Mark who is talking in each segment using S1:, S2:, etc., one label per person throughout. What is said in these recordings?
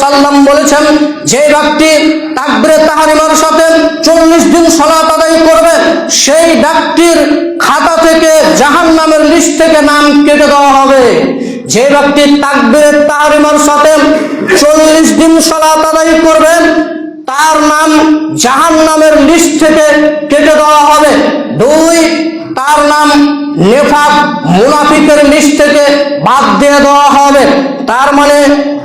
S1: সাল্লাম বলেছেন, যে ব্যক্তি তাকবিরে তাহারিমার সাথে চল্লিশ দিন সলাত আদায় করবে, সেই ব্যক্তির খাতা থেকে জাহান নামের লিস্ট থেকে নাম কেটে দেওয়া হবে। যে ব্যক্তি তাকবিরে তাহারিমার সাথে চল্লিশ দিন সলাত আদায় করবেন তার নাম জাহান নামের লিস্ট থেকে কেটে দেওয়া হবে। দুই তার নাম নেফাক মুনাফিকের লিস্ট থেকে বাদ দিয়ে দেওয়া হবে। তার মানে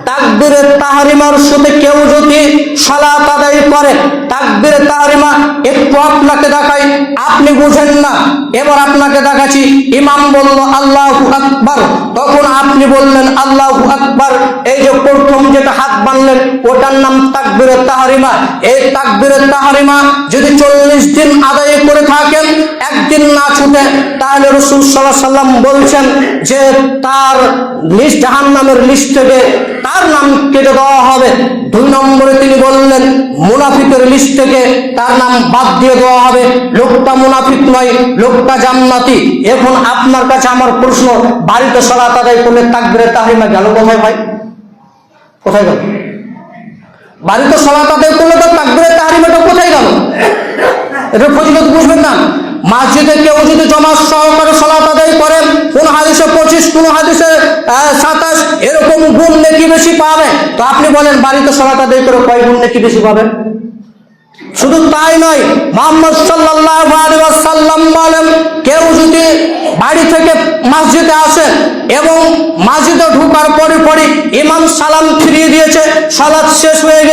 S1: তাকবিরের তাহারিমার সাথে কেউ যদি সালাত আদায় করে তাকবিরের তাহারিমা একটু আপনাকে দেখাই, আপনি বুঝেন না। এবার আপনাকে দেখাচ্ছি, ইমাম বলল, আল্লাহ আকবার। তখন আপনি বললেন, আল্লাহ আকবার। এই যে প্রথম যেটা হাত বানলেন ওটার নাম তাকবিরের তাহারিমা। এই তাকবিরের তাহারিমা যদি চল্লিশ দিন আদায় করে থাকেন একদিন না ছুটে তাহলে রসুল সাল্লাহ সাল্লাম বলছেন যে তার লিস্ট জাহান নামের লিস্ট থেকে তার নাম কেটে দেওয়া হবে। দুই নম্বরে তিনি বললেন, মুনাফিকের লিস্ট থেকে তার নাম বাদ দিয়ে দেওয়া হবে। লোকটা মুনাফিক নয়, লোকটা জান্নাতি। এখন আপনার কাছে আমার প্রশ্ন, বাড়িতে সলাত আদায় করলে তাকবিরে তাহরিমা গেল কোথায় ভাই? কোথায় গেল? বাড়িতে সলাত আদায় করলে তো তাকবিরে তাহরিমাটা কোথায় গেল? এটা ফজিলত বুঝবেন না। মসজিদে কেউ যদি জমাত সহকারে সলাত আদায় করেন কোন হাদিসে পঁচিশ, কোন হাদিসে সাতাশ, এরকম গুণ নাকি বেশি পাবে? তো আপনি বলেন, বাড়িতে সলাত আদায় করে কয় গুণ নাকি বেশি পাবেন শুধু তাই নয়, মোহাম্মদ ওয়াসাল্লাম বলেন, কেউ যদি বাড়ি থেকে মসজিদে আসে এবং মসজিদে ঢোকার পরে পরে ইমাম সালাম ফিরিয়ে দিয়েছে, সালাত শেষ হয়ে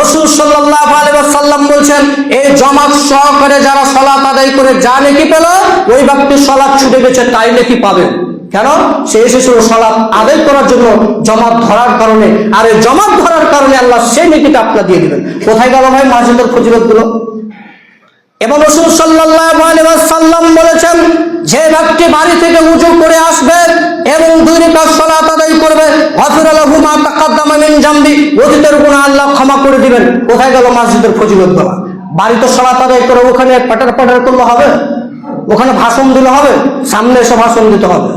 S1: রসুল সাল্লাল্লাহু আলাইহি বলছেন এই জমাত সহকারে যারা সালাত আদায় করে যা নেকি পেল, ওই ব্যক্তি সালাত ছুটে গেছে, তাই নাকি পাবে। কেন? সে এসেছিল সালাত আদায় করার জন্য, জমাত ধরার কারণে। আর এই জমাত ধরার কারণে আল্লাহ সেই নীতিটা আপনার দিয়ে দিবেন। কোথায় গেল ভাই মাসিদের ফজিলতগুলো? এবং রসুল সাল্লাল্লাহু আলাইহি বলেছেন, যে ব্যক্তি বাড়ি থেকে উজু করে আসবে এবং দুই রাকাত সালাত আদায় করবে গফির জামবি অতীতের গুণা আল্লাহ ক্ষমা করে দিবেন। কোথায় গেল মসজিদের ফজিলতগুলো বাড়িতে সালাত আদায় করে ওখানে পাটার পাটার করলে হবে, ওখানে ভাষণ দিলে হবে, সামনে এসে ভাষণ দিতে হবে।